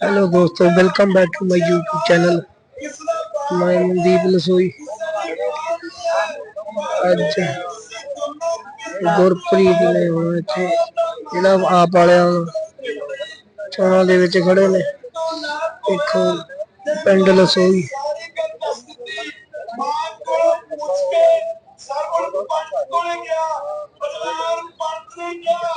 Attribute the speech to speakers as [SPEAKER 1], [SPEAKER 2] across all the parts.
[SPEAKER 1] Hello दोस्तों welcome back to my YouTube channel मैं मनदीप लसोई ਅੱਜ ਗੁਰਪ੍ਰੀਤ ਨੇ ਹੁਣ ਇੱਥੇ ਜਿਹੜਾ ਆਪ ਵਾਲਿਆਂ ਚੋਣਾਂ ਦੇ ਵਿੱਚ ਖੜੇ ਨੇ ਦੇਖੋ ਪਿੰਡ ਲਸੋਈ
[SPEAKER 2] ਤੇਰੇ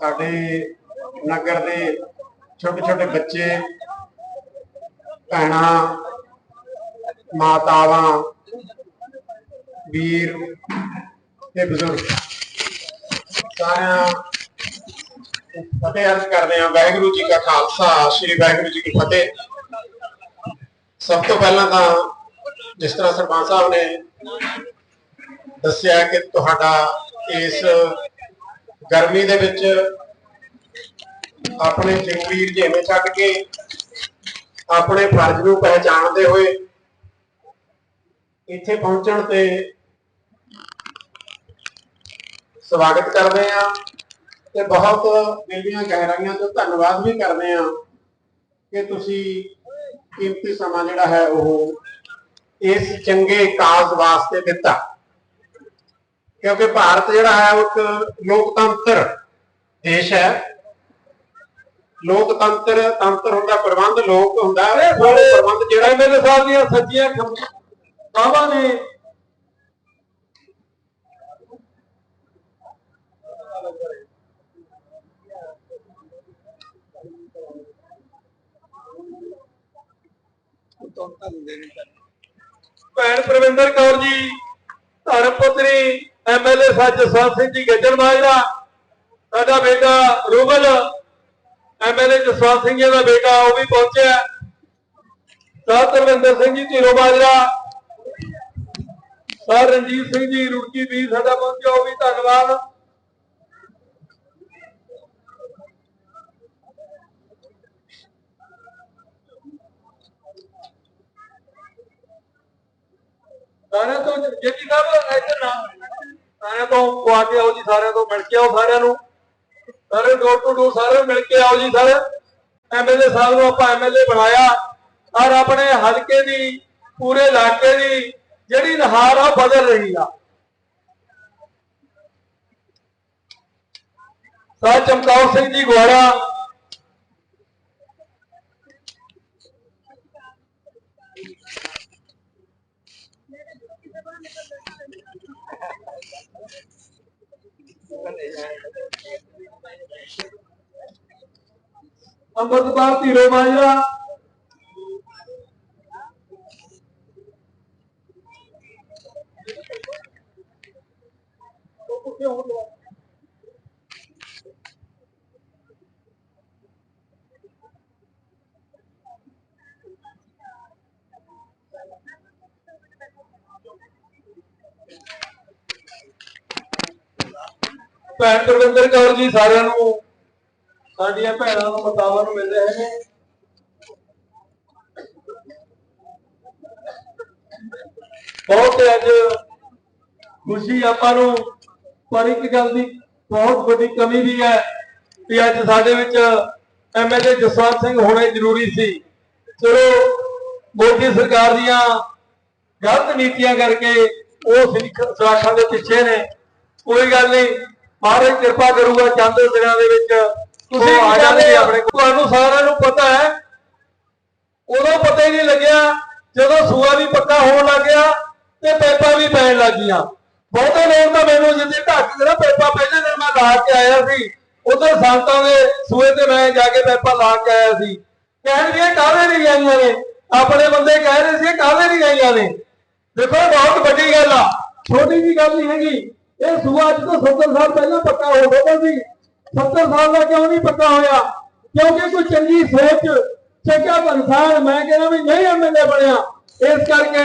[SPEAKER 3] ਸਾਡੇ ਨਗਰ ਦੇ ਛੋਟੇ ਛੋਟੇ ਬੱਚੇ, ਭੈਣਾਂ, ਮਾਤਾਵਾਂ, ਵੀਰ ਤੇ ਬਜ਼ੁਰਗ। ਸਾਰਿਆਂ ਫਤਿਹ ਅਰਜ਼ ਕਰਦੇ ਹਾਂ। ਵਾਹਿਗੁਰੂ ਜੀ ਕਾ ਖਾਲਸਾ, ਸ੍ਰੀ ਵਾਹਿਗੁਰੂ ਜੀ ਕੀ ਫਤਿਹ। ਸਭ ਤੋਂ ਪਹਿਲਾਂ ਤਾਂ ਜਿਸ ਤਰ੍ਹਾਂ ਸਰਪੰਚ ਸਾਹਿਬ ਨੇ ਦੱਸਿਆ ਕਿ ਤੁਹਾਡਾ ਇਸ ਗਰਮੀ ਦੇ ਵਿੱਚ ਆਪਣੇ ਜੰਗਵੀਰ ਜੇਵੇਂ ਛੱਡ ਕੇ ਆਪਣੇ ਫਰਜ਼ ਨੂੰ ਪਹਿਚਾਣਦੇ ਹੋਏ ਇੱਥੇ ਪਹੁੰਚਣ ਤੇ ਸਵਾਗਤ ਕਰਦੇ ਆ ਤੇ ਬਹੁਤ ਦਿਲ ਦੀਆਂ ਗਹਿਰਾਈਆਂ ਤੋਂ ਧੰਨਵਾਦ ਵੀ ਕਰਦੇ ਆ ਕਿ ਤੁਸੀਂ ਕੀਮਤੀ ਸਮਾਂ ਜਿਹੜਾ ਹੈ ਉਹ ਇਸ ਚੰਗੇ ਕਾਜ਼ ਵਾਸਤੇ ਦਿੱਤਾ। ਕਿਉਂਕਿ ਭਾਰਤ ਜਿਹੜਾ ਹੈ ਉਹ ਇੱਕ ਲੋਕਤੰਤਰ ਦੇਸ਼ ਹੈ। ਲੋਕਤੰਤਰ ਤੰਤਰ ਹੁੰਦਾ ਪ੍ਰਬੰਧ ਲੋਕ ਹੁੰਦਾ। ਉਹ ਪ੍ਰਬੰਧ ਜਿਹੜਾ
[SPEAKER 4] ਐਮਐਲਏ ਸਾਹਿਬ ਦੀਆਂ ਸੱਚੀਆਂ ਕਾਵਾਂ ਨੇ। ਭੈਣ ਪ੍ਰਵਿੰਦਰ ਕੌਰ ਜੀ ਧਰਮ ਪੁੱਤਰੀ ਐਮਐਲਏ ਸੱਚ ਜਸਵੰਤ ਸਿੰਘ ਜੀ ਗੱਜਣ ਮਾਜਰਾ ਸਾਡਾ ਬੇਟਾ ਰੂਬਲ ਐਮਐਲਏ ਜਸਵੰਤ ਸਿੰਘ ਜੀ ਦਾ ਬੇਟਾ ਉਹ ਵੀ ਪਹੁੰਚਿਆ ਸਰ ਧਰਮਿੰਦਰ ਸਿੰਘ ਜੀ ਧੀਰੋ ਮਾਜਰਾ ਸਰ ਰਣਜੀਤ ਸਿੰਘ ਜੀ ਰੁੜਕੀ ਵੀ ਸਾਡਾ ਪਹੁੰਚਿਆ, ਉਹ ਵੀ ਧੰਨਵਾਦ। ਸਾਰਿਆਂ ਤੋਂ ਜੇਪੀ ਸਾਹਿਬ ਇੱਧਰ ਨਾ ਸਾਰਿਆਂ ਤੋਂ ਕੁਆ ਕੇ ਆਓ ਜੀ, ਸਾਰਿਆਂ ਤੋਂ ਮਿਲ ਕੇ ਆਓ ਸਾਰਿਆਂ ਨੂੰ। ਸਾਰੇ ਡੋਰ ਟੂ ਡੋਰ ਸਾਰੇ ਮਿਲ ਕੇ ਆਓ ਜੀ, ਸਾਰੇ। ਐਮਐਲਏ ਸਾਹਿਬ ਨੂੰ ਆਪਾਂ ਐਮਐਲਏ ਬਣਾਇਆ। ਔਰ ਆਪਣੇ ਹਲਕੇ ਦੀ, ਪੂਰੇ ਇਲਾਕੇ ਦੀ ਜਿਹੜੀ ਨਹਾਰ ਆ ਬਦਲ ਰਹੀ ਆ। ਸਰ, ਚਮਕੌਰ ਸਿੰਘ ਜੀ ਗੋੜਾ ਅੰਮ੍ਰਿਤਪਾਲ ਧੀਰੋ ਮਾਜਰਾ ਭੈਣ ਗੁਰਵਿੰਦਰ ਕੌਰ ਜੀ ਸਾਰਿਆਂ ਨੂੰ, ਸਾਡੀਆਂ ਭੈਣਾਂ ਨੂੰ, ਮਤਾਵਾਂ ਨੂੰ ਮਿਲ ਰਹੇ ਨੇ ਬਹੁਤ ਅੱਜ ਖੁਸ਼ੀ ਆਪਾਂ ਨੂੰ, ਪਰ ਇੱਕ ਗੱਲ ਦੀ ਬਹੁਤ ਵੱਡੀ ਕਮੀ ਵੀ ਹੈ ਕਿ ਅੱਜ ਸਾਡੇ ਵਿੱਚ ਐਮਐਲਏ ਜਸਵੰਤ ਸਿੰਘ ਹੋਣੇ ਜ਼ਰੂਰੀ ਸੀ। ਚਲੋ, ਮੋਦੀ ਸਰਕਾਰ ਦੀਆਂ ਗਲਤ ਨੀਤੀਆਂ ਕਰਕੇ ਉਹ ਸਿੱਖ ਸਲਾਖਾਂ ਦੇ ਪਿੱਛੇ ਨੇ। ਕੋਈ ਗੱਲ ਨਹੀਂ ਮਹਾਰਾਜ ਕਿਰਪਾ ਕਰੂਗਾ ਚੰਦ ਦਿਨਾਂ ਦੇ ਵਿੱਚ। ਤੁਸੀਂ ਆ ਜਾਣਗੇ ਆਪਣੇ ਕੋਲ। ਤੁਹਾਨੂੰ ਸਾਰਿਆਂ ਨੂੰ ਪਤਾ ਹੈ। ਉਦੋਂ ਪਤਾ ਹੀ ਨਹੀਂ ਲੱਗਿਆ ਜਦੋਂ ਸੂਆ ਵੀ ਪੱਕਾ ਹੋਣ ਲੱਗ ਗਿਆ ਤੇ ਪੈਪਾਂ ਵੀ ਪੈਣ ਲੱਗ ਗਈਆਂ। ਬਹੁਤੇ ਲੋਕ ਤਾਂ ਮੈਨੂੰ ਜਿੱਦੇ ਢੱਕ ਨਾ ਪੈਪਾ ਪਹਿਲੇ ਦਿਨ ਮੈਂ ਲਾ ਕੇ ਆਇਆ ਸੀ ਉਧਰ ਸੰਤਾਂ ਦੇ ਸੂਏ ਤੇ ਮੈਂ ਜਾ ਕੇ ਪੈਪਾ ਲਾ ਕੇ ਆਇਆ ਸੀ। ਕਹਿਣ ਵੀ ਇਹ ਕਾਹਦੇ ਨਹੀਂ ਆਈਆਂ ਨੇ? ਆਪਣੇ ਬੰਦੇ ਕਹਿ ਰਹੇ ਸੀ ਕਾਹਦੇ ਨਹੀਂ ਆਈਆਂ ਨੇ? ਦੇਖੋ ਬਹੁਤ ਵੱਡੀ ਗੱਲ ਆ। ਛੋਟੀ ਜੀ ਗੱਲ ਨਹੀਂ ਹੈਗੀ। ਇਹ ਸੂਆ ਅੱਜ ਤੋਂ 70 ਸਾਲ ਪਹਿਲਾਂ ਪੱਕਾ ਹੋ ਗਿਆ ਸੀ 70 ਸਾਲ ਦਾ ਕਿਉਂ ਨਹੀਂ ਪੱਕਾ ਹੋਇਆ? ਕਿਉਂਕਿ ਕੋਈ ਚੰਗੀ ਸੋਚ, ਚੰਗਾ ਇਨਸਾਨ ਮੈਂ ਕਹਿੰਦਾ ਵੀ ਨਹੀਂ ਐਮਐਲਏ ਬਣਿਆ। ਇਸ ਕਰਕੇ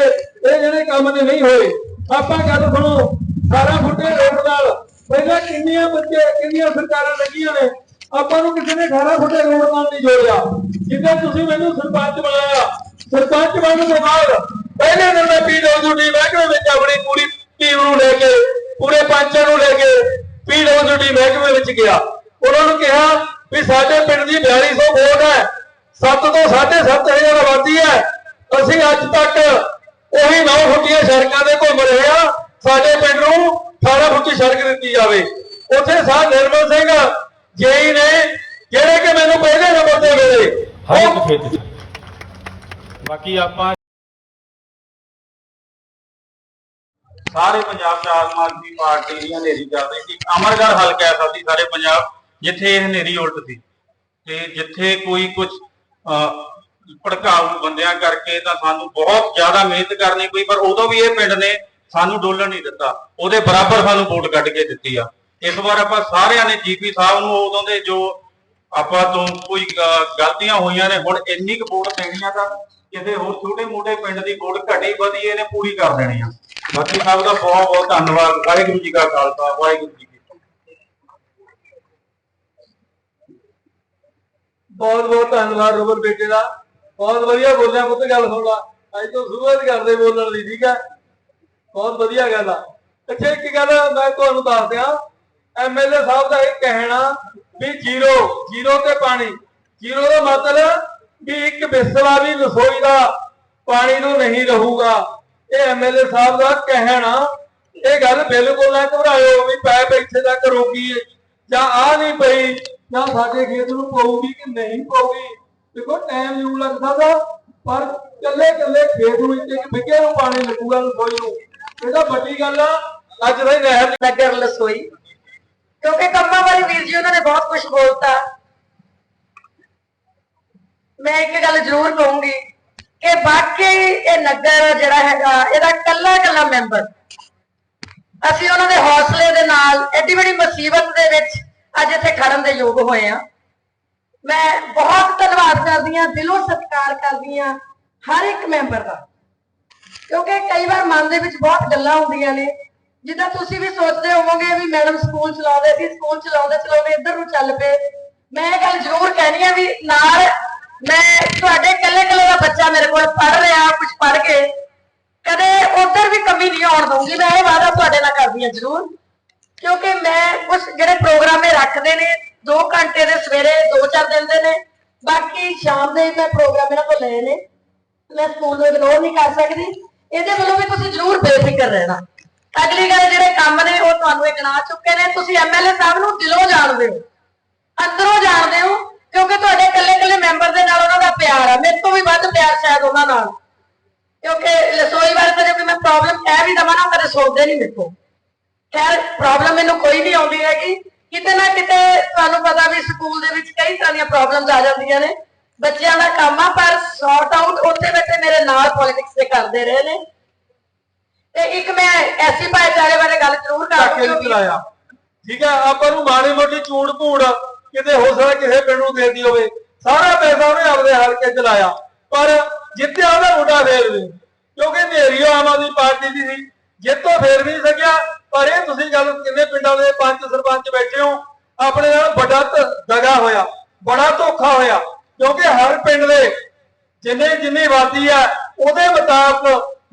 [SPEAKER 4] ਇਹ ਜਿਹੜੇ ਕੰਮ ਨੇ ਨਹੀਂ ਹੋਏ। ਆਪਾਂ ਗੱਲ ਸੁਣੋ 18 ਫੁੱਟੇ ਰੋਡ ਨਾਲ। ਪਹਿਲਾਂ ਕਿੰਨੀਆਂ ਬੱਚੇ, ਕਿੰਨੀਆਂ ਸਰਕਾਰਾਂ ਲੱਗੀਆਂ ਨੇ। ਆਪਾਂ ਨੂੰ ਕਿਸੇ ਨੇ 18 ਫੁੱਟੇ ਰੋਡ ਨਾਲ ਨਹੀਂ ਜੋੜਿਆ। ਜਿੱਦਾਂ ਤੁਸੀਂ ਮੈਨੂੰ ਸਰਪੰਚ ਬਣਾਇਆ। ਸਰਪੰਚ ਬਣਨ ਤੋਂ ਬਾਅਦ ਪਹਿਲੇ ਦਿਨ ਮੈਂ ਪੀਡਬਲਯੂਡੀ ਮਹਿਕਮੇ ਵਿੱਚ ਆਪਣੀ ਪੂਰੀ ਟੀਮ ਨੂੰ ਲੈ ਕੇ ਪੂਰੇ ਪੰਚਾਂ ਨੂੰ ਲੈ ਕੇ ਪੀਡਬਲਯੂਡੀ ਮਹਿਕਮੇ ਵਿੱਚ ਗਿਆ। ਉਹਨਾਂ ਨੂੰ ਕਿਹਾ ਵੀ ਸਾਡੇ ਪਿੰਡ ਦੀ 4200 ਵੋਟ ਹੈ। 7 ਤੋਂ 7.5 ਆਬਾਦੀ ਹੈ। ਅਸੀਂ ਅੱਜ ਤੱਕ ਉਹੀ 9 ਫੁੱਟੀਆਂ ਸੜਕਾਂ ਤੇ ਘੁੰਮ ਰਹੇ ਆ ਸਾਡੇ ਪਿੰਡ ਨੂੰ 18 ਫੁੱਟੀ ਸੜਕ ਦਿੱਤੀ ਜਾਵੇ। ਉੱਥੇ ਸਾਹ ਨਿਰਮਲ ਸਿੰਘ ਜੇਈ ਨੇ ਜਿਹੜੇ ਕਿ ਮੈਨੂੰ ਪਹਿਲੇ ਨੰਬਰ ਤੇ ਮਿਲੇ।
[SPEAKER 5] ਬਾਕੀ ਆਪਾਂ ਸਾਰੇ ਪੰਜਾਬ ਚ ਆਮ ਆਦਮੀ ਪਾਰਟੀ ਦੀ ਹਨੇਰੀ ਚੱਲ ਰਹੀ ਸੀ। ਅਮਰਗੜ੍ਹ ਹਲਕਾ ਐਸਾ ਸੀ ਸਾਰੇ ਪੰਜਾਬ, ਜਿੱਥੇ ਇਹ ਹਨੇਰੀ ਉਲਟ ਸੀ। ਤੇ ਜਿੱਥੇ ਕੋਈ ਕੁਝ ਭੜਕਾਊ ਬੰਦਿਆਂ ਕਰਕੇ ਤਾਂ ਸਾਨੂੰ ਬਹੁਤ ਜ਼ਿਆਦਾ ਮਿਹਨਤ ਕਰਨੀ ਪਈ, ਪਰ ਉਦੋਂ ਵੀ ਇਹ ਪਿੰਡ ਨੇ ਸਾਨੂੰ ਡੋਲਣ ਨਹੀਂ ਦਿੱਤਾ। ਉਹਦੇ ਬਰਾਬਰ ਸਾਨੂੰ ਵੋਟ ਕੱਢ ਕੇ ਦਿੱਤੀ ਆ। ਇਸ ਵਾਰ ਆਪਾਂ ਸਾਰਿਆਂ ਨੇ ਜੀਪੀ ਸਾਹਿਬ ਨੂੰ ਉਦੋਂ ਦੇ ਜੋ ਆਪਾਂ ਤੋਂ ਕੋਈ ਗਲਤੀਆਂ ਹੋਈਆਂ ਨੇ, ਹੁਣ ਇੰਨੀ ਕੁ ਵੋਟ ਦੇਣੀ ਆ ਤਾਂ ਕਿਸੇ ਹੋਰ ਛੋਟੇ ਮੋਟੇ ਪਿੰਡ ਦੀ ਵੋਟ ਘਟੀ ਵਧੀ, ਇਹਨੇ ਪੂਰੀ ਕਰ ਦੇਣੀ ਆ। ਬਾਕੀ ਸਭ ਦਾ ਬਹੁਤ ਬਹੁਤ ਧੰਨਵਾਦ, ਵਾਹਿਗੁਰੂ ਜੀ ਕਾ ਖਾਲਸਾ, ਵਾਹਿਗੁਰੂ ਜੀ ਕੀ
[SPEAKER 4] ਬਹੁਤ ਬਹੁਤ ਧੰਨਵਾਦ ਰੋਬਰ ਬੇਟੇ ਦਾ। ਬਹੁਤ ਵਧੀਆ ਬੋਲਿਆ ਪੁੱਤ ਗੱਲ ਸੁਣ ਅੱਜ ਤੋਂ ਸ਼ੁਰੂਆਤ ਕਰਦੇ ਬੋਲਣ ਦੀ ਠੀਕ ਹੈ? ਬਹੁਤ ਵਧੀਆ ਗੱਲ ਆ। ਅੱਛਾ, ਇੱਕ ਗੱਲ ਮੈਂ ਤੁਹਾਨੂੰ ਦੱਸ ਦਿਆਂ। ਐਮਐਲਏ ਸਾਹਿਬ ਦਾ ਇਹ ਕਹਿਣਾ ਵੀ ਜ਼ੀਰੋ ਜ਼ੀਰੋ ਤੇ ਪਾਣੀ। ਜ਼ੀਰੋ ਦਾ ਮਤਲਬ ਵੀ ਇੱਕ ਬਿਸਵਾ ਵੀ ਰਸੋਈ ਦਾ ਪਾਣੀ ਨੂੰ ਨਹੀਂ ਰਹੂਗਾ। ਇਹ ਐਮਐਲਏ ਸਾਹਿਬ ਦਾ ਕਹਿਣਾ ਇਹ ਗੱਲ ਬਿਲਕੁਲ ਨਾ ਘਬਰਾਇਓ ਵੀ ਪੈਪ ਇੱਥੇ ਤੱਕ ਰੋਕੀ ਹੈ ਜਾਂ ਆ ਨਹੀਂ ਪਈ, ਜਾਂ ਸਾਡੇ ਖੇਤ ਨੂੰ ਪਊਗੀ ਕਿ ਨਹੀਂ ਪਊਗੀ। ਦੇਖੋ ਟਾਈਮ ਜ਼ਰੂਰ ਲੱਗ ਸਕਦਾ ਪਰ ਕੱਲੇ ਕੱਲੇ ਖੇਤ ਨੂੰ ਇੱਕ ਇੱਕ ਬਿੱਗੇ ਨੂੰ ਪਾਣੀ ਲੱਗੂਗਾ ਰਸੋਈ ਨੂੰ। ਇਹ ਤਾਂ ਵੱਡੀ ਗੱਲ ਆ, ਅੱਜ ਦਾ ਨਹਿਰ
[SPEAKER 6] ਨਗਰ ਲਸੋਈ ਕਿਉਂਕਿ ਕੰਮਾਂ ਵਾਲੀ ਵੀਰ ਜੀ, ਉਹਨਾਂ ਨੇ ਬਹੁਤ ਕੁਝ ਬੋਲਤਾ। ਮੈਂ ਇੱਕ ਗੱਲ ਜ਼ਰੂਰ ਕਹੂੰਗੀ ਕਿ ਵਾਕਈ ਇਹ ਨਗਰ ਜਿਹੜਾ ਹੈਗਾ, ਇਹਦਾ ਕੱਲਾ ਕੱਲਾ ਮੈਂਬਰ ਅਸੀਂ ਉਹਨਾਂ ਦੇ ਹੌਸਲੇ ਦੇ ਨਾਲ, ਐਡੀ ਵੱਡੀ ਮੁਸੀਬਤ ਦੇ ਵਿੱਚ ਅੱਜ ਇੱਥੇ ਖੜਨ ਦੇ ਯੋਗ ਹੋਏ ਆ ਮੈਂ ਬਹੁਤ ਧੰਨਵਾਦ ਕਰਦੀ ਹਾਂ, ਦਿਲੋਂ ਸਤਿਕਾਰ ਕਰਦੀ ਹਾਂ ਹਰ ਇੱਕ ਮੈਂਬਰ ਦਾ। ਕਿਉਂਕਿ ਕਈ ਵਾਰ ਮਨ ਦੇ ਵਿੱਚ ਬਹੁਤ ਗੱਲਾਂ ਹੁੰਦੀਆਂ ਨੇ, ਜਿੱਦਾਂ ਤੁਸੀਂ ਵੀ ਸੋਚਦੇ ਹੋਵੋਗੇ ਵੀ ਮੈਡਮ ਸਕੂਲ ਚਲਾਉਂਦੇ ਸੀ, ਸਕੂਲ ਚਲਾਉਂਦੇ ਚਲਾਉਂਦੇ ਇੱਧਰ ਨੂੰ ਚੱਲ ਪਏ। ਮੈਂ ਇਹ ਗੱਲ ਜ਼ਰੂਰ ਕਹਿਣੀ ਆ ਵੀ ਨਾਲ ਮੈਂ ਕੋਲ ਪੜ ਰਿਹਾ ਕੁਝ ਪੜ ਕੇ। ਕਦੇ ਉਧਰ ਵੀ ਕਮੀ ਨਹੀਂ ਆਉਣ ਦਊਂਗੀ। ਮੈਂ ਇਹ ਵਾਅਦਾ ਤੁਹਾਡੇ ਨਾਲ ਕਰਦੀ ਹਾਂ ਜ਼ਰੂਰ। ਕਿਉਂਕਿ ਮੈਂ ਕੁਝ ਜਿਹੜੇ ਪ੍ਰੋਗਰਾਮ ਇਹ ਰੱਖਦੇ ਨੇ 2 ਘੰਟੇ ਦੇ ਸਵੇਰੇ 2-4 ਦਿਨ ਦੇ ਨੇ। ਬਾਕੀ ਸ਼ਾਮ ਦੇ ਮੈਂ ਪ੍ਰੋਗਰਾਮ ਇਹਨਾਂ ਕੋਲ ਲਏ ਨੇ। ਮੈਂ ਸਕੂਲ ਨੂੰ ਇਗਨੋਰ ਨਹੀਂ ਕਰ ਸਕਦੀ। ਇਹਦੇ ਵੱਲੋਂ ਵੀ ਤੁਸੀਂ ਜ਼ਰੂਰ ਬੇਫਿਕਰ ਰਹਿਣਾ। ਅਗਲੀ ਗੱਲ, ਜਿਹੜੇ ਕੰਮ ਨੇ, ਉਹ ਤੁਹਾਨੂੰ ਇਹ ਗਿਣਾ ਚੁੱਕੇ ਨੇ। ਤੁਸੀਂ ਐਮਐਲਏ ਸਾਹਿਬ ਨੂੰ ਦਿਲੋਂ ਜਾਣਦੇ ਹੋ। ਅੰਦਰੋਂ ਜਾਣਦੇ ਨਾਲ ਕਿਉਂਕਿ ਰਸੋਈ ਬਾਰੇ ਤਾਂ ਜੇ ਮੈਂ ਪ੍ਰੋਬਲਮ ਕਹਿ ਵੀ ਦਵਾਂ ਨਾ ਕਦੇ ਸੁਣਦੇ ਨਹੀਂ ਮੇਰੇ ਤੋਂ ਖੈਰ ਪ੍ਰੋਬਲਮ ਮੈਨੂੰ ਕੋਈ ਨਹੀਂ ਆਉਂਦੀ ਹੈਗੀ। ਕਿਤੇ ਨਾ ਕਿਤੇ ਤੁਹਾਨੂੰ ਪਤਾ ਵੀ ਸਕੂਲ ਦੇ ਵਿੱਚ ਕਈ ਤਰ੍ਹਾਂ ਦੀਆਂ ਪ੍ਰੋਬਲਮਸ ਆ ਜਾਂਦੀਆਂ ਨੇ। ਬੱਚਿਆਂ ਦਾ ਕੰਮ ਆ ਪਰ ਸੌਰਟ ਆਊਟ ਉੱਥੇ ਬੈਠੇ ਮੇਰੇ ਨਾਲ ਪੋਲਿਟਿਕਸ ਦੇ ਕਰਦੇ ਰਹੇ ਨੇ। ਤੇ ਇੱਕ ਮੈਂ ਐਸੀ ਭਾਈਚਾਰੇ ਬਾਰੇ ਗੱਲ ਜ਼ਰੂਰ ਕਰਾਂਗੀ
[SPEAKER 4] ਠੀਕ ਹੈ ਆਪਾਂ ਨੂੰ ਮਾੜੀ ਮੋਟੀ ਚੂੜ ਭੂੜ ਕਿਤੇ ਹੋ ਸਕਦਾ ਕਿਸੇ ਪਿੰਡ ਨੂੰ ਦੇਤੀ ਹੋਵੇ। ਸਾਰਾ ਪੈਸਾ ਉਹਨੇ ਆਪਦੇ ਹਲਕੇ ਚ ਲਾਇਆ। ਪਰ ਜਿੱਤਿਆ ਉਹਦਾ ਮੁੰਡਾ ਫੇਰ ਵੀ। ਕਿਉਂਕਿ ਨੇਰੀ ਆਮ ਆਦਮੀ ਪਾਰਟੀ ਦੀ ਸੀ। ਜਿੱਤੋਂ ਫੇਰ ਵੀ ਸਕਿਆ। ਪਰ ਇਹ ਤੁਸੀਂ ਗੱਲ ਕਿੰਨੇ ਪਿੰਡਾਂ ਦੇ ਪੰਚ ਸਰਪੰਚ ਬੈਠੇ ਹੋ। ਆਪਣੇ ਨਾਲ ਵੱਡਾ ਦਗਾ ਹੋਇਆ। ਬੜਾ ਧੋਖਾ ਹੋਇਆ। ਕਿਉਂਕਿ ਹਰ ਪਿੰਡ ਦੇ ਜਿੰਨੇ ਜਿੰਨੀ ਆਬਾਦੀ ਆ, ਉਹਦੇ ਮੁਤਾਬਕ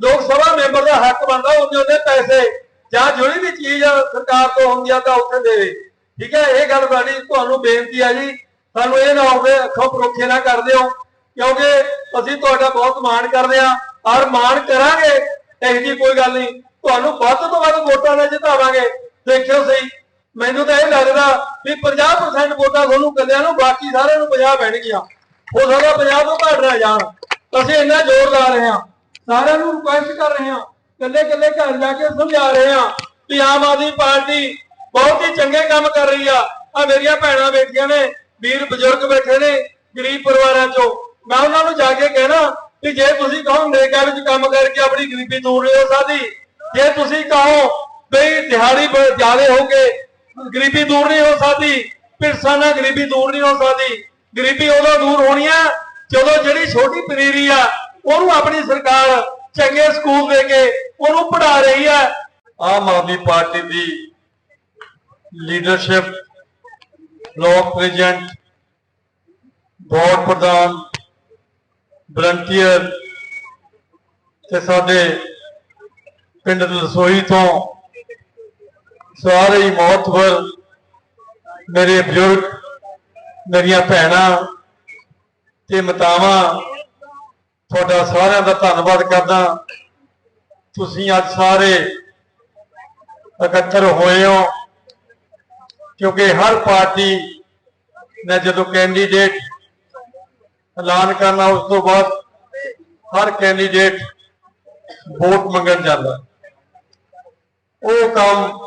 [SPEAKER 4] ਲੋਕ ਸਭਾ ਮੈਂਬਰ ਦਾ ਹੱਕ ਬਣਦਾ ਉਹਦੇ ਉਹਦੇ ਪੈਸੇ ਜਾਂ ਜਿਹੜੀ ਵੀ ਚੀਜ਼ ਸਰਕਾਰ ਤੋਂ ਹੁੰਦੀ ਆ ਤਾਂ ਉੱਥੇ ਦੇਵੇ। ਠੀਕ ਹੈ? ਇਹ ਗੱਲ ਸਾਡੀ ਤੁਹਾਨੂੰ ਬੇਨਤੀ ਆ ਜੀ। ਸਾਨੂੰ ਇਹ ਨਾ ਹੋਵੇ, ਅੱਖੋਂ ਪਰੋਖੇ ਨਾ ਕਰ ਦਿਓ। ਕਿਉਂਕਿ ਅਸੀਂ ਤੁਹਾਡਾ ਬਹੁਤ ਮਾਣ ਕਰਦੇ ਆ ਔਰ ਮਾਣ ਕਰਾਂਗੇ, ਇਹੋ ਜਿਹੀ ਕੋਈ ਗੱਲ ਨਹੀਂ। ਤੁਹਾਨੂੰ ਵੱਧ ਤੋਂ ਵੱਧ ਵੋਟਾਂ ਨਾਲ ਜਿਤਾਵਾਂਗੇ। ਦੇਖਿਓ ਸਹੀ, ਮੈਨੂੰ ਤਾਂ ਇਹ ਲੱਗਦਾ ਵੀ 50% ਵੋਟਾਂ ਤੁਹਾਨੂੰ ਕੱਲਿਆਂ ਨੂੰ, ਬਾਕੀ ਸਾਰਿਆਂ ਨੂੰ 50 ਪੈਣਗੀਆਂ। ਹੋ ਸਕਦਾ 50 ਤੋਂ ਘੱਟ ਰਹਿ ਜਾਣ। ਅਸੀਂ ਇੰਨਾ ਜ਼ੋਰ ਲਾ ਰਹੇ ਹਾਂ। ਸਾਰਿਆਂ ਨੂੰ ਰਿਕੁਐਸਟ ਕਰ ਰਹੇ ਹਾਂ ਕੱਲੇ ਕੱਲੇ ਘਰ ਜਾ ਕੇ ਸਮਝਾ ਰਹੇ ਹਾਂ
[SPEAKER 7] ਵੀ ਆਮ ਆਦਮੀ ਪਾਰਟੀ ਬਹੁਤ ਹੀ ਚੰਗੇ ਕੰਮ ਕਰ ਰਹੀ ਆ। ਆ ਮੇਰੀਆਂ ਭੈਣਾਂ ਬੇਟੀਆਂ ਨੇ, ਵੀਰ ਬਜ਼ੁਰਗ ਬੈਠੇ ਨੇ, ਗਰੀਬ ਪਰਿਵਾਰਾਂ ਚੋਂ। ਮੈਂ ਉਹਨਾਂ ਨੂੰ ਜਾ ਕੇ ਕਹਿਣਾ ਕਿ ਜੇ ਤੁਸੀਂ ਕਹੋ ਨਰੇਗਾ ਵਿੱਚ ਕੰਮ ਕਰਕੇ ਆਪਣੀ ਗਰੀਬੀ ਦੂਰ ਨਹੀਂ ਹੋ ਸਕਦੀ ਜੇ ਤੁਸੀਂ ਕਹੋ ਬਈ ਦਿਹਾੜੀ ਜ਼ਿਆਦੇ ਹੋ ਕੇ ਗਰੀਬੀ ਦੂਰ ਨਹੀਂ ਹੋ ਸਕਦੀ ਪਿਰਸਾ ਨਾਲ ਗਰੀਬੀ ਦੂਰ ਨਹੀਂ ਹੋ ਸਕਦੀ ਗਰੀਬੀ ਉਦੋਂ ਦੂਰ ਹੋਣੀ ਆ ਜਦੋਂ ਜਿਹੜੀ ਛੋਟੀ ਪਨੀਰੀ ਆ, ਉਹਨੂੰ ਆਪਣੀ ਸਰਕਾਰ ਚੰਗੇ ਸਕੂਲ ਦੇ ਕੇ ਉਹਨੂੰ ਪੜ੍ਹਾ ਰਹੀ ਹੈ ਆਮ ਆਦਮੀ ਪਾਰਟੀ ਦੀ ਲੀਡਰਸ਼ਿਪ ਬਲਾਕ ਪ੍ਰੈਜ਼ੀਡੈਂਟ ਬੋਰਡ ਪ੍ਰਧਾਨ ਵਲੰਟੀਅਰ ਤੇ ਸਾਡੇ ਪਿੰਡ ਲਸੋਈ ਤੋਂ ਸਾਰੇ ਹੀ ਮਹੱਤਵਰ ਮੇਰੇ ਬਜ਼ੁਰਗ, ਮੇਰੀਆਂ ਭੈਣਾਂ ਤੇ ਮਤਾਵਾਂ, ਤੁਹਾਡਾ ਸਾਰਿਆਂ ਦਾ ਧੰਨਵਾਦ ਕਰਦਾ। ਤੁਸੀਂ ਅੱਜ ਸਾਰੇ ਇਕੱਤਰ ਹੋਏ ਹੋ, ਕਿਉਂਕਿ ਹਰ ਪਾਰਟੀ ਨੇ ਜਦੋਂ ਕੈਂਡੀਡੇਟ ਐਲਾਨ ਕਰਨਾ ਉਸ ਤੋਂ ਬਾਅਦ ਹਰ ਕੈਂਡੀਡੇਟ ਵੋਟ ਮੰਗਣ ਜਾਂਦਾ। ਉਹ ਕੰਮ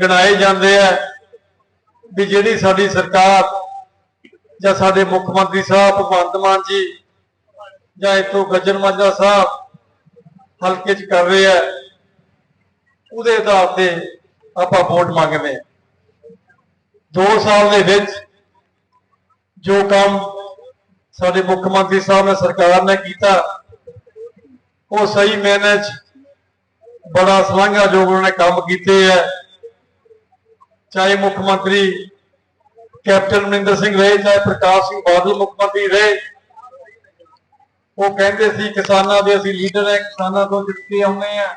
[SPEAKER 7] ਗਣਾਏ ਜਾਂਦੇ ਆ ਵੀ ਜਿਹੜੀ ਸਾਡੀ ਸਰਕਾਰ ਜਾਂ ਸਾਡੇ ਮੁੱਖ ਮੰਤਰੀ ਸਾਹਿਬ, ਭਗਵੰਤ ਮਾਨ ਜੀ ਜਾਂ ਇਤੋਂ ਗੱਜਣ ਮਾਜਰਾ ਸਾਹਿਬ ਹਲਕੇ 'ਚ ਕਰ ਰਹੇ ਆ, ਉਹਦੇ ਆਧਾਰ ਤੇ ਆਪਾਂ ਵੋਟ ਮੰਗਦੇ ਆ। 2 ਸਾਲ ਦੇ ਵਿੱਚ ਜੋ ਕੰਮ ਸਾਡੇ ਮੁੱਖ ਮੰਤਰੀ ਸਾਹਿਬ ਨੇ ਸਰਕਾਰ ਨੇ ਕੀਤਾ। ਉਹ ਸਹੀ ਮੈਨੇ 'ਚ ਬੜਾ ਸ਼ਲਾਘਾਯੋਗ ਉਹਨਾਂ ਨੇ ਕੰਮ ਕੀਤੇ ਹੈ ਚਾਹੇ ਮੁੱਖ ਮੰਤਰੀ ਕੈਪਟਨ ਅਮਰਿੰਦਰ ਸਿੰਘ ਰਹੇ, ਚਾਹੇ ਪ੍ਰਕਾਸ਼ ਸਿੰਘ ਬਾਦਲ ਮੁੱਖ ਮੰਤਰੀ ਰਹੇ। ਉਹ ਕਹਿੰਦੇ ਸੀ, ਕਿਸਾਨਾਂ ਦੇ ਅਸੀਂ ਲੀਡਰ ਹੈ, ਕਿਸਾਨਾਂ ਤੋਂ ਜਿੱਤ ਕੇ ਆਉਂਦੇ ਆ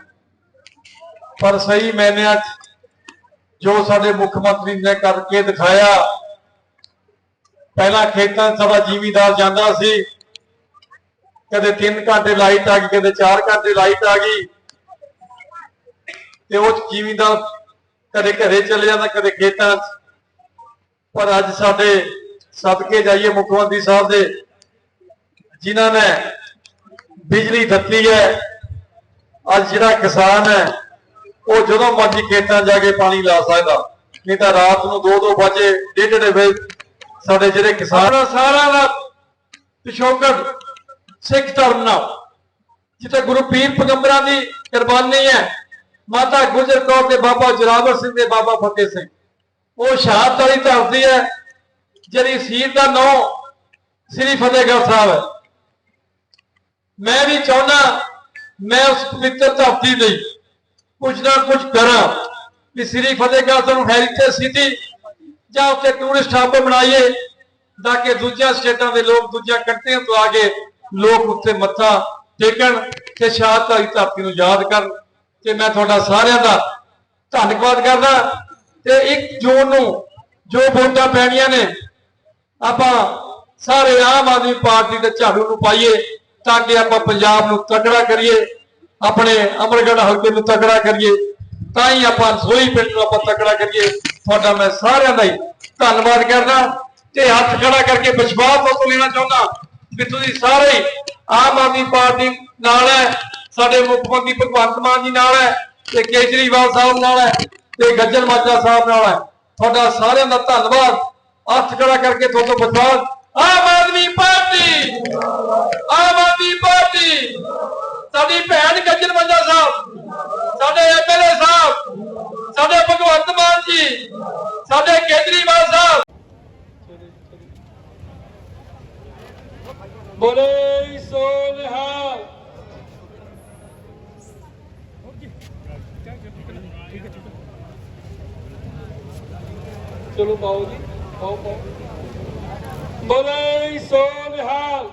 [SPEAKER 7] ਪਰ ਸਹੀ ਮੈਨਿਆਂ 'ਚ ਜੋ ਸਾਡੇ ਮੁੱਖ ਮੰਤਰੀ ਨੇ ਕਰਕੇ ਦਿਖਾਇਆ ਪਹਿਲਾਂ ਖੇਤਾਂ 'ਚ ਸਾਡਾ ਜ਼ਿਮੀਦਾਰ ਜਾਂਦਾ ਸੀ। ਕਦੇ 3 ਘੰਟੇ ਲਾਈਟ ਆ ਗਈ, ਕਦੇ 4 ਘੰਟੇ ਲਾਈਟ ਆ ਗਈ। ਤੇ ਉਹ 'ਚ ਜ਼ਿਮੀਦਾਰ ਕਦੇ ਘਰੇ ਚਲੇ ਜਾਂਦਾ, ਕਦੇ ਖੇਤਾਂ ਪਰ ਅੱਜ ਸਾਡੇ ਸਦਕੇ ਜਾਈਏ ਮੁੱਖ ਮੰਤਰੀ ਸਾਹਿਬ ਦੇ, ਜਿਨ੍ਹਾਂ ਨੇ ਬਿਜਲੀ ਦਿੱਤੀ ਹੈ, ਅੱਜ ਜਿਹੜਾ ਕਿਸਾਨ ਹੈ, ਉਹ ਜਦੋਂ ਮਰਜ਼ੀ ਖੇਤਾਂ ਜਾ ਕੇ ਪਾਣੀ ਲਾ ਸਕਦਾ। ਨਹੀਂ ਤਾਂ ਰਾਤ ਨੂੰ 2-2 ਵਜੇ ਡੇਢ ਡੇਢ ਵਜੇ ਸਾਡੇ ਜਿਹੜੇ ਕਿਸਾਨ ਆ, ਸਾਰਿਆਂ ਦਾ ਪਿਛੋਕੜ ਸਿੱਖ ਧਰਮ ਨਾਲ। ਜਿੱਥੇ ਗੁਰੂ ਪੀਰ ਪਗੰਬਰਾਂ ਦੀ ਕੁਰਬਾਨੀ ਹੈ ਮਾਤਾ ਗੁਜਰ ਕੌਰ ਤੇ ਬਾਬਾ ਜਰਾਵਰ ਸਿੰਘ ਤੇ ਬਾਬਾ ਫਤਿਹ ਸਿੰਘ। ਉਹ ਸ਼ਹਾਦਤ ਵਾਲੀ ਧਰਤੀ ਹੈ ਜਿਹੜੀ ਸੀਰ ਦਾ ਨਾਂ ਸ੍ਰੀ ਫਤਿਹਗੜ੍ਹ ਸਾਹਿਬ ਹੈ। ਮੈਂ ਵੀ ਚਾਹੁੰਦਾ ਮੈਂ ਉਸ ਪਵਿੱਤਰ ਧਰਤੀ ਲਈ ਕੁਝ ਨਾ ਕੁਝ ਕਰਾਂ ਕਿ ਸ੍ਰੀ ਫਤਿਹਗੜ੍ਹ ਸਾਹਿਬ ਨੂੰ ਹੈਰੀਟੇਜ ਸਿਟੀ ਜਾਂ ਉੱਥੇ ਟੂਰਿਸਟ ਹੱਬ ਬਣਾਈਏ, ਤਾਂ ਕਿ ਦੂਜੀਆਂ ਸਟੇਟਾਂ ਦੇ ਲੋਕ ਦੂਜਿਆਂ ਕੰਟਰੀਆਂ ਤੋਂ ਆ ਕੇ ਲੋਕ ਉੱਥੇ ਮੱਥਾ ਟੇਕਣ ਤੇ ਸ਼ਹਾਦਤ ਵਾਲੀ ਧਰਤੀ ਨੂੰ ਯਾਦ ਕਰਨ। ਤੇ ਮੈਂ ਤੁਹਾਡਾ ਸਾਰਿਆਂ ਦਾ ਧੰਨਵਾਦ ਕਰਦਾ। ਤੇ 1 ਜੂਨ ਨੂੰ ਜੋ ਵੋਟਾਂ ਪੈਣੀਆਂ ਨੇ, ਆਪਾਂ ਸਾਰੇ ਆਮ ਆਦਮੀ ਪਾਰਟੀ ਦੇ ਝਾੜੂ ਨੂੰ ਪਾਈਏ ਤਾਂ ਕਿ ਆਪਾਂ ਪੰਜਾਬ ਨੂੰ ਤਕੜਾ ਕਰੀਏ, ਆਪਣੇ ਅਮਰਗੜ੍ਹ ਹਲਕੇ ਨੂੰ ਤਕੜਾ ਕਰੀਏ, ਤਾਂ ਹੀ ਆਪਾਂ ਸੋਈ ਪਿੰਡ ਨੂੰ ਆਪਾਂ ਤਕੜਾ ਕਰੀਏ। ਤੁਹਾਡਾ ਮੈਂ ਸਾਰਿਆਂ ਦਾ ਹੀ ਧੰਨਵਾਦ ਕਰਦਾ ਤੇ ਹੱਥ ਖੜਾ ਕਰਕੇ ਵਿਸ਼ਵਾਸ ਤੋਂ ਲੈਣਾ ਚਾਹੁੰਦਾ ਵੀ ਤੁਸੀਂ ਸਾਰੇ ਹੀ ਆਮ ਆਦਮੀ ਪਾਰਟੀ ਨਾਲ ਹੈ, ਸਾਡੇ ਮੁੱਖ ਮੰਤਰੀ ਭਗਵੰਤ ਮਾਨ ਜੀ ਨਾਲ ਹੈ ਤੇ ਕੇਜਰੀਵਾਲ ਸਾਹਿਬ ਨਾਲ ਹੈ ਤੇ ਗੱਜਣ ਮਾਜਰਾ ਸਾਹਿਬ ਨਾਲ ਹੈ। ਤੁਹਾਡਾ ਸਾਰਿਆਂ ਦਾ ਧੰਨਵਾਦ। ਹੱਥ ਖੜਾ ਕਰਕੇ ਤੁਹਾਡਾ ਵਿਸ਼ਵਾਸ। ਆਮ ਆਦਮੀ ਪਾਰਟੀ! ਆਮ ਆਦਮੀ ਪਾਰਟੀ! ਸਾਡੀ ਭੈਣ ਗੱਜਣ ਮਾਜਰਾ ਸਾਹਿਬ, ਸਾਡੇ ਐਮਐਲਏ ਸਾਹਿਬ ਸਾਡੇ ਭਗਵੰਤ ਮਾਨ ਜੀ, ਸਾਡੇ ਕੇਜਰੀਵਾਲ ਸਾਹਿਬ। ਬੋਲੇ ਸੋ ਨਿਹਾਲ ਚਲੋ ਪਾਓ ਜੀ, ਪਾਓ ਪਾਓ। ਬੋਲੇ ਸੋ ਨਿਹਾਲ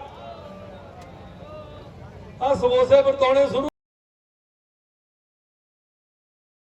[SPEAKER 7] ਆ ਸਮੋਸੇ ਵਰਤਾਉਣੇ ਸ਼ੁਰੂ